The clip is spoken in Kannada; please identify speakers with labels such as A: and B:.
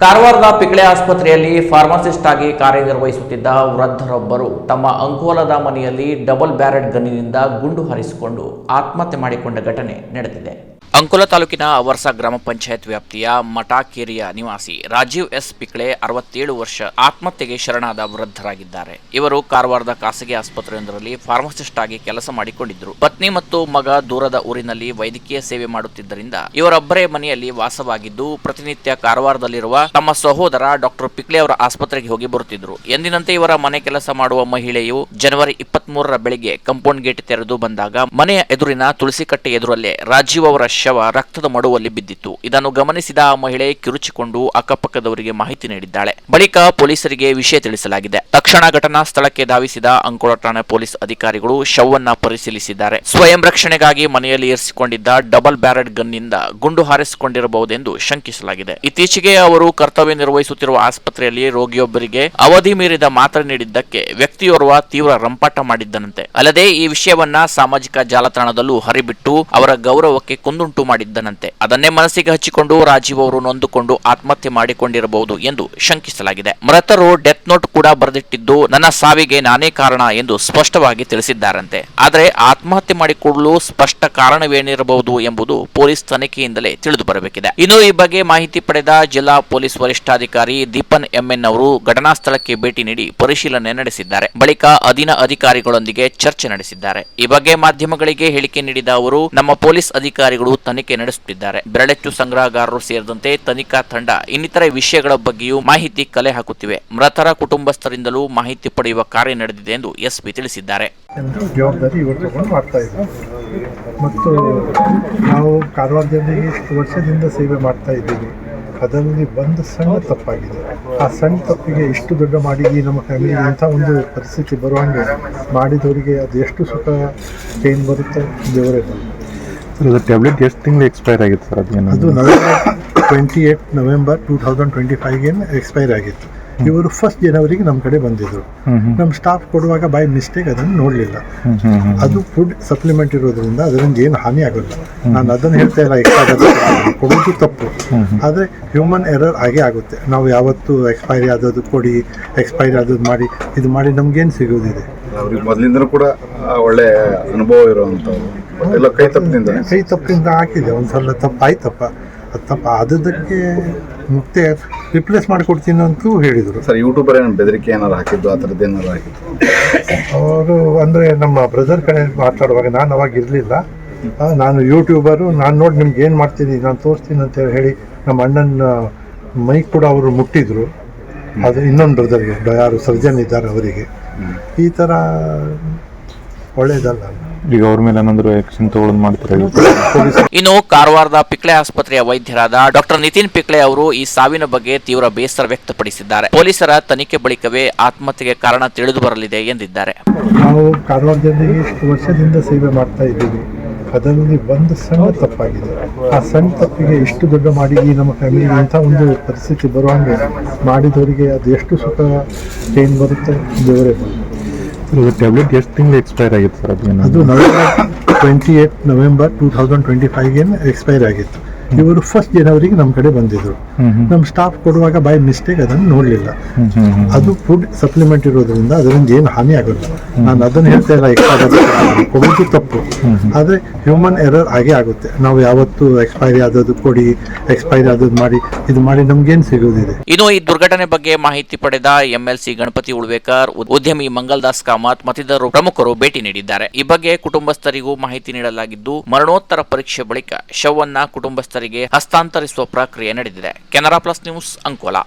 A: ಕಾರವಾರದ ಪಿಕ್ಳೆ ಆಸ್ಪತ್ರೆಯಲ್ಲಿ ಫಾರ್ಮಸಿಸ್ಟ್ ಆಗಿ ಕಾರ್ಯನಿರ್ವಹಿಸುತ್ತಿದ್ದ ವೃದ್ಧರೊಬ್ಬರು ತಮ್ಮ ಅಂಕೋಲದ ಮನೆಯಲ್ಲಿ ಡಬಲ್ ಬ್ಯಾರೆಟ್ ಗನ್ನಿನಿಂದ ಗುಂಡು ಹಾರಿಸಿಕೊಂಡು ಆತ್ಮಹತ್ಯೆ ಮಾಡಿಕೊಂಡ ಘಟನೆ ನಡೆದಿದೆ. ಅಂಕೋಲ ತಾಲೂಕಿನ ಅವರ್ಸ ಗ್ರಾಮ ಪಂಚಾಯತ್ ವ್ಯಾಪ್ತಿಯ ಮಟಾಕೇರಿಯ ನಿವಾಸಿ ರಾಜೀವ್ ಎಸ್ ಪಿಕ್ಳೆ ಅರವತ್ತೇಳು ವರ್ಷ ಆತ್ಮಹತ್ಯೆಗೆ ಶರಣಾದ ವೃದ್ಧರಾಗಿದ್ದಾರೆ. ಇವರು ಕಾರವಾರದ ಖಾಸಗಿ ಆಸ್ಪತ್ರೆಯೊಂದರಲ್ಲಿ ಫಾರ್ಮಸಿಸ್ಟ್ ಆಗಿ ಕೆಲಸ ಮಾಡಿಕೊಂಡಿದ್ದರು ಪತ್ನಿ ಮತ್ತು ಮಗ ದೂರದ ಊರಿನಲ್ಲಿ ವೈದ್ಯಕೀಯ ಸೇವೆ ಮಾಡುತ್ತಿದ್ದರಿಂದ ಇವರೊಬ್ಬರೇ ಮನೆಯಲ್ಲಿ ವಾಸವಾಗಿದ್ದು, ಪ್ರತಿನಿತ್ಯ ಕಾರವಾರದಲ್ಲಿರುವ ತಮ್ಮ ಸಹೋದರ ಡಾಕ್ಟರ್ ಪಿಕ್ಳೆ ಅವರ ಆಸ್ಪತ್ರೆಗೆ ಹೋಗಿ ಬರುತ್ತಿದ್ದರು ಎಂದಿನಂತೆ ಇವರ ಮನೆ ಕೆಲಸ ಮಾಡುವ ಮಹಿಳೆಯು ಜನವರಿ ಇಪ್ಪತ್ಮೂರರ ಬೆಳಿಗ್ಗೆ ಕಾಂಪೌಂಡ್ ಗೇಟ್ ತೆರೆದು ಬಂದಾಗ ಮನೆಯ ಎದುರಿನ ತುಳಸಿಕಟ್ಟೆ ಎದುರಲ್ಲೇ ರಾಜೀವ್ ಅವರ ಶವ ರಕ್ತದ ಮಡುವಲ್ಲಿ ಬಿದ್ದಿತ್ತು. ಇದನ್ನು ಗಮನಿಸಿದ ಆ ಮಹಿಳೆ ಕಿರುಚಿಕೊಂಡು ಅಕ್ಕಪಕ್ಕದವರಿಗೆ ಮಾಹಿತಿ ನೀಡಿದ್ದಾಳೆ. ಬಳಿಕ ಪೊಲೀಸರಿಗೆ ವಿಷಯ ತಿಳಿಸಲಾಗಿದೆ. ತಕ್ಷಣ ಘಟನಾ ಸ್ಥಳಕ್ಕೆ ಧಾವಿಸಿದ ಅಂಕೋಲ ಠಾಣೆ ಪೊಲೀಸ್ ಅಧಿಕಾರಿಗಳು ಶವವನ್ನ ಪರಿಶೀಲಿಸಿದ್ದಾರೆ. ಸ್ವಯಂ ರಕ್ಷಣೆಗಾಗಿ ಮನೆಯಲ್ಲಿ ಇರಿಸಿಕೊಂಡಿದ್ದ ಡಬಲ್ ಬ್ಯಾರೆಟ್ ಗನ್ನಿಂದ ಗುಂಡು ಹಾರಿಸಿಕೊಂಡಿರಬಹುದೆಂದು ಶಂಕಿಸಲಾಗಿದೆ. ಇತ್ತೀಚೆಗೆ ಅವರು ಕರ್ತವ್ಯ ನಿರ್ವಹಿಸುತ್ತಿರುವ ಆಸ್ಪತ್ರೆಯಲ್ಲಿ ರೋಗಿಯೊಬ್ಬರಿಗೆ ಅವಧಿ ಮೀರಿದ ಮಾತ್ರೆ ನೀಡಿದ್ದಕ್ಕೆ ವ್ಯಕ್ತಿಯೋರ್ವ ತೀವ್ರ ರಂಪಾಟ ಮಾಡಿದ್ದನಂತೆ. ಅಲ್ಲದೆ ಈ ವಿಷಯವನ್ನ ಸಾಮಾಜಿಕ ಜಾಲತಾಣದಲ್ಲೂ ಹರಿಬಿಟ್ಟು ಅವರ ಗೌರವಕ್ಕೆ ಕುಂದುಂಟು ಮಾಡಿದ್ದನಂತೆ. ಅದನ್ನೇ ಮನಸ್ಸಿಗೆ ಹಚ್ಚಿಕೊಂಡು ರಾಜೀವ್ ಅವರು ನೊಂದುಕೊಂಡು ಆತ್ಮಹತ್ಯೆ ಮಾಡಿಕೊಂಡಿರಬಹುದು ಎಂದು ಶಂಕಿಸಲಾಗಿದೆ. ಮೃತರು ಡೆತ್ ನೋಟ್ ಕೂಡ ಬರೆದಿಟ್ಟಿದ್ದು ನನ್ನ ಸಾವಿಗೆ ನಾನೇ ಕಾರಣ ಎಂದು ಸ್ಪಷ್ಟವಾಗಿ ತಿಳಿಸಿದ್ದಾರಂತೆ. ಆದರೆ ಆತ್ಮಹತ್ಯೆ ಮಾಡಿಕೊಳ್ಳಲು ಸ್ಪಷ್ಟ ಕಾರಣವೇನಿರಬಹುದು ಎಂಬುದು ಪೊಲೀಸ್ ತನಿಖೆಯಿಂದಲೇ ತಿಳಿದು ಬರಬೇಕಿದೆ ಇನ್ನು ಈ ಬಗ್ಗೆ ಮಾಹಿತಿ ಪಡೆದ ಜಿಲ್ಲಾ ಪೊಲೀಸ್ ವರಿಷ್ಠಾಧಿಕಾರಿ ದೀಪನ್ ಎಂಎನ್ ಅವರು ಘಟನಾ ಸ್ಥಳಕ್ಕೆ ಭೇಟಿ ನೀಡಿ ಪರಿಶೀಲನೆ ನಡೆಸಿದ್ದಾರೆ. ಬಳಿಕ ಅಧೀನ ಅಧಿಕಾರಿಗಳೊಂದಿಗೆ ಚರ್ಚೆ ನಡೆಸಿದ್ದಾರೆ. ಈ ಬಗ್ಗೆ ಮಾಧ್ಯಮಗಳಿಗೆ ಹೇಳಿಕೆ ನೀಡಿದ ಅವರು, ನಮ್ಮ ಪೊಲೀಸ್ ಅಧಿಕಾರಿಗಳು ತನಿಖೆ ನಡೆಸುತ್ತಿದ್ದಾರೆ. ಬೆರಳೆಚ್ಚು ಸಂಗ್ರಹಗಾರರು ಸೇರಿದಂತೆ ತನಿಖಾ ತಂಡ ಇನ್ನಿತರ ವಿಷಯಗಳ ಬಗ್ಗೆಯೂ ಮಾಹಿತಿ ಕಲೆ ಹಾಕುತ್ತಿವೆ. ಮೃತರ ಕುಟುಂಬಸ್ಥರಿಂದಲೂ ಮಾಹಿತಿ ಪಡೆಯುವ ಕಾರ್ಯ ನಡೆದಿದೆ ಎಂದು ಎಸ್ಪಿ ತಿಳಿಸಿದ್ದಾರೆ.
B: ಮತ್ತು ನಾವು ಇಷ್ಟು ವರ್ಷದಿಂದ ಸೇವೆ ಮಾಡ್ತಾ ಇದ್ದೀವಿ. ಅದರಲ್ಲಿ ಒಂದು ಸಣ್ಣ ತಪ್ಪಾಗಿದೆ. ಆ ಸಣ್ಣ ತಪ್ಪಿಗೆ ಇಷ್ಟು ದೊಡ್ಡ ಮಾಡಿದ್ವಿ ನಮ್ಮ ಫ್ಯಾಮಿಲಿ ಅಂತ ಒಂದು ಪರಿಸ್ಥಿತಿ ಬರುವಂಗೆ ಮಾಡಿದವರಿಗೆ ಅದು ಎಷ್ಟು ಸುಖ ಪೇನ್ ಬರುತ್ತೆ? ದೇವರೇ ಬರುತ್ತೆ
C: ಅದು ಟ್ಯಾಬ್ಲೆಟ್ ಎಷ್ಟು ತಿಂಗಳು ಎಕ್ಸ್ಪೈರ್ ಆಗಿತ್ತು ಸರ್
B: ಅದು
C: ಅದೇನು
B: November twenty eight November two thousand twenty ಫೈವ್ಗೆ expire ಆಗಿತ್ತು ಇವರು ಫಸ್ಟ್ ಜನವರಿಗೆ ನಮ್ಮ ಕಡೆ
C: ಹ್ಮ್
B: ನಮ್ಮ ಸ್ಟಾಫ್ ಕೊಡುವಾಗ ಬೈ ಮಿಸ್ಟೇಕ್ ಅದನ್ನು ನೋಡಲಿಲ್ಲ. ಅದು ಫುಡ್ ಸಪ್ಲಿಮೆಂಟ್ ಇರೋದ್ರಿಂದ ಅದರಿಂದ ಏನು ಹಾನಿ ಆಗೋಲ್ಲ. ನಾನು ಅದನ್ನು ಹೇಳ್ತಾ ಇಲ್ಲ ಎಕ್ಸ್ಪೈರ್ ಕೊಡೋದು ತಪ್ಪು. ಆದರೆ ಹ್ಯೂಮನ್ ಎರರ್ ಆಗೇ ಆಗುತ್ತೆ. ನಾವು ಯಾವತ್ತು ಎಕ್ಸ್ಪೈರಿ ಆದದ್ದು ಕೊಡಿ ಎಕ್ಸ್ಪೈರಿ ಆದದ್ದು ಮಾಡಿ ಇದು ಮಾಡಿ ನಮ್ಗೇನು ಸಿಗೋದಿದೆ?
D: ಅವ್ರಿಗೆ ಮೊದಲಿಂದನೂ ಕೂಡ ಒಳ್ಳೆ ಅನುಭವ ಇರುವಂಥವ್ರು. ಎಲ್ಲ ಕೈ ತಪ್ಪಿನಿಂದ?
B: ಕೈ ತಪ್ಪಿನಿಂದ ಹಾಕಿದೆ ಒಂದು ಸಲ ತಪ್ಪು ಆಯ್ತಪ್ಪ ಅದು ತಪ್ಪ. ಆದದಕ್ಕೆ ಮತ್ತೆ ರಿಪ್ಲೇಸ್ ಮಾಡಿಕೊಡ್ತೀನಿ ಅಂತೂ ಹೇಳಿದರು.
D: ಸರ್ ಯೂಟ್ಯೂಬರ್ ಏನು ಬೆದರಿಕೆ ಏನಾರು ಹಾಕಿದ್ದು ಆ ಥರದ್ದು ಏನಾರು ಹಾಕಿದ್ದು?
B: ಅವರು ಅಂದರೆ ನಮ್ಮ ಬ್ರದರ್ ಕಡೆ ಮಾತಾಡುವಾಗ ನಾನು ಅವಾಗ ಇರಲಿಲ್ಲ. ನಾನು ಯೂಟ್ಯೂಬರು ನಾನು ನೋಡಿ ನಿಮ್ಗೆ ಏನು ಮಾಡ್ತೀನಿ ನಾನು ತೋರಿಸ್ತೀನಿ ಅಂತ ಹೇಳಿ ನಮ್ಮ ಅಣ್ಣನ ಮೈಕ್ ಕೂಡ ಅವರು ಮುಟ್ಟಿದ್ರು. ಅದು ಇನ್ನೊಂದು ಬ್ರದರ್ಗೆ ಯಾರು ಸರ್ಜನ್ ಇದ್ದಾರೆ ಅವರಿಗೆ. ಈ ಥರ ಒಳ್ಳೇದಲ್ಲ.
C: ಈಗ ಅವ್ರ ಮೇಲೆ ಏನಾದ್ರು ಆಕ್ಷನ್ ತಗೊಳ್ಳೋದು ಮಾಡ್ತಾರೆ
A: ಇನ್ನು ಕಾರವಾರದ ಪಿಕ್ಳೆ ಆಸ್ಪತ್ರೆಯ ವೈದ್ಯರಾದ ಡಾಕ್ಟರ್ ನಿತಿನ್ ಪಿಕ್ಳೆ ಅವರು ಈ ಸಾವಿನ ಬಗ್ಗೆ ತೀವ್ರ ಬೇಸರ ವ್ಯಕ್ತಪಡಿಸಿದ್ದಾರೆ. ಪೊಲೀಸರ ತನಿಖೆ ಬಳಿಕವೇ ಆತ್ಮಹತ್ಯೆಗೆ ಕಾರಣ ತಿಳಿದು ಬರಲಿದೆ ಎಂದಿದ್ದಾರೆ.
B: ನಾವು ಕಾರವಾರದಲ್ಲಿ ಇಷ್ಟು ವರ್ಷದಿಂದ ಸೇವೆ ಮಾಡ್ತಾ ಇದ್ದೀವಿ. ಅದರಲ್ಲಿ ಒಂದು ಸಣ್ಣ ತಪ್ಪಾಗಿದೆ. ಆ ಸಣ್ಣ ತಪ್ಪಿಗೆ ಇಷ್ಟು ದೊಡ್ಡ ಮಾಡಿ ನಮ್ಮ ಫ್ಯಾಮಿಲಿ ಅಂತ ಒಂದು ಪರಿಸ್ಥಿತಿ ಬರುವಂಗೆ ಮಾಡಿದವರಿಗೆ ಅದು ಎಷ್ಟು ಸುಖ ಏನು ಬರುತ್ತೆ? ದೇವರೇ. ಬರುತ್ತೆ
C: ಅದು ಟ್ಯಾಬ್ಲೆಟ್ ಎಷ್ಟು ತಿಂಗಳು ಎಕ್ಸ್ಪೈರ್ ಆಗಿತ್ತು ಸರ್
B: ಅದು November twenty eight November two thousand twenty ಫೈವ್ಗೆ expire ಆಗಿತ್ತು. ಇವರು ಫಸ್ಟ್ ಜನವರಿಗೆ ನಮ್ಮ ಕಡೆ
C: ಬಂದಿದ್ರು.
B: ನಮ್ಮ ಸ್ಟಾಫ್ ಕೊಡುವಾಗ ಬೈ ಮಿಸ್ಟೇಕ್ ಅದನ್ನು ನೋಡಲಿಲ್ಲ. ಅದು ಫುಡ್ ಸಪ್ಲಿಮೆಂಟ್ ಇರೋದ್ರಿಂದ ಅದರಿಂದ ಏನು ಹಾನಿ ಆಗೋಲ್ಲ ನಾನು ಅದನ್ನು ಹೇಳ್ತಾ ಇಲ್ಲ ಕೊಡೋದು ತಪ್ಪು. ಆದರೆ ಹ್ಯೂಮನ್ ಎರರ್ ಆಗೇ ಆಗುತ್ತೆ. ನಾವು ಯಾವತ್ತು ಎಕ್ಸ್ಪೈರಿ ಆದದ್ದು ಕೊಡಿ ಎಕ್ಸ್ಪೈರಿ ಆದದ್ದು ಮಾಡಿ ಇದು ಮಾಡಿ ನಮ್ಗೇನು ಸಿಗೋದಿದೆ
A: ಇನ್ನು ಈ ದುರ್ಘಟನೆ ಬಗ್ಗೆ ಮಾಹಿತಿ ಪಡೆದ ಎಂಎಲ್ಸಿ ಗಣಪತಿ ಉಳ್ವೇಕರ್ ಉದ್ಯಮಿ ಮಂಗಲ್ ದಾಸ್ ಕಾಮತ್ ಮತ್ತಿತರರು ಪ್ರಮುಖರು ಭೇಟಿ ನೀಡಿದ್ದಾರೆ. ಈ ಬಗ್ಗೆ ಕುಟುಂಬಸ್ಥರಿಗೂ ಮಾಹಿತಿ ನೀಡಲಾಗಿದ್ದು ಮರಣೋತ್ತರ ಪರೀಕ್ಷೆ ಬಳಿಕ ಶವವನ್ನ ಕುಟುಂಬಸ್ಥರಿಗೆ ಹಸ್ತಾಂತರಿಸುವ ಪ್ರಕ್ರಿಯೆ ನಡೆದಿದೆ. Canara plus news Ankola.